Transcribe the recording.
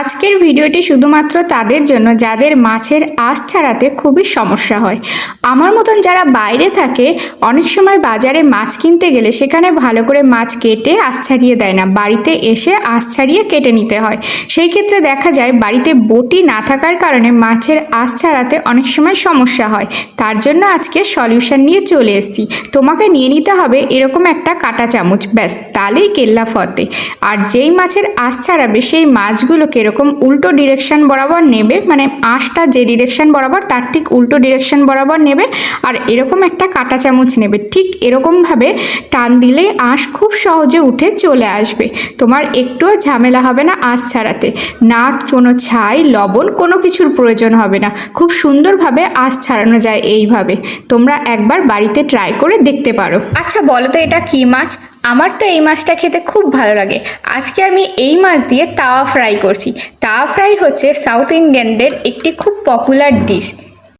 আজকের ভিডিওটি শুধুমাত্র তাদের জন্য, যাদের মাছের আঁশ ছাড়াতে খুবই সমস্যা হয়। আমার মতন যারা বাইরে থাকে, অনেক সময় বাজারে মাছ কিনতে গেলে সেখানে ভালো করে মাছ কেটে আঁশ ছাড়িয়ে দেয় না। বাড়িতে এসে আঁশ ছাড়িয়ে কেটে নিতে হয়। সেই ক্ষেত্রে দেখা যায়, বাড়িতে বটি না থাকার কারণে মাছের আঁশ ছাড়াতে অনেক সময় সমস্যা হয়। তার জন্য আজকে সলিউশন নিয়ে চলে এসেছি। তোমাকে নিয়ে নিতে হবে এরকম একটা কাঁটা চামচ। ব্যাস তাহলেই কেল্লা ফতে। আর যেই মাছের আঁশ ছাড়াবে, সেই মাছগুলোকে এরকম উল্টো ডিরেকশন বরাবর নেবে মানে আঁশটা যে ডিরেকশন বরাবর তার ঠিক উল্টো ডিরেকশন বরাবর নেবে আর এরকম একটা কাঁটা চামচ নেবে। ঠিক এরকমভাবে টান দিলেই আঁশ খুব সহজে উঠে চলে আসবে। তোমার একটুও ঝামেলা হবে না আঁশ ছাড়াতে। না কোনো ছাই, লবণ কোনো কিছুর প্রয়োজন হবে না। খুব সুন্দরভাবে আঁশ ছাড়ানো যায় এইভাবে। তোমরা একবার বাড়িতে ট্রাই করে দেখতে পারো। আচ্ছা বলো তো এটা কী মাছ? আমার তো এই মাছটা খেতে খুব ভালো লাগে। আজকে আমি এই মাছ দিয়ে তাওয়া ফ্রাই করছি। তাওয়া ফ্রাই হচ্ছে সাউথ ইন্ডিয়ানদের একটি খুব পপুলার ডিশ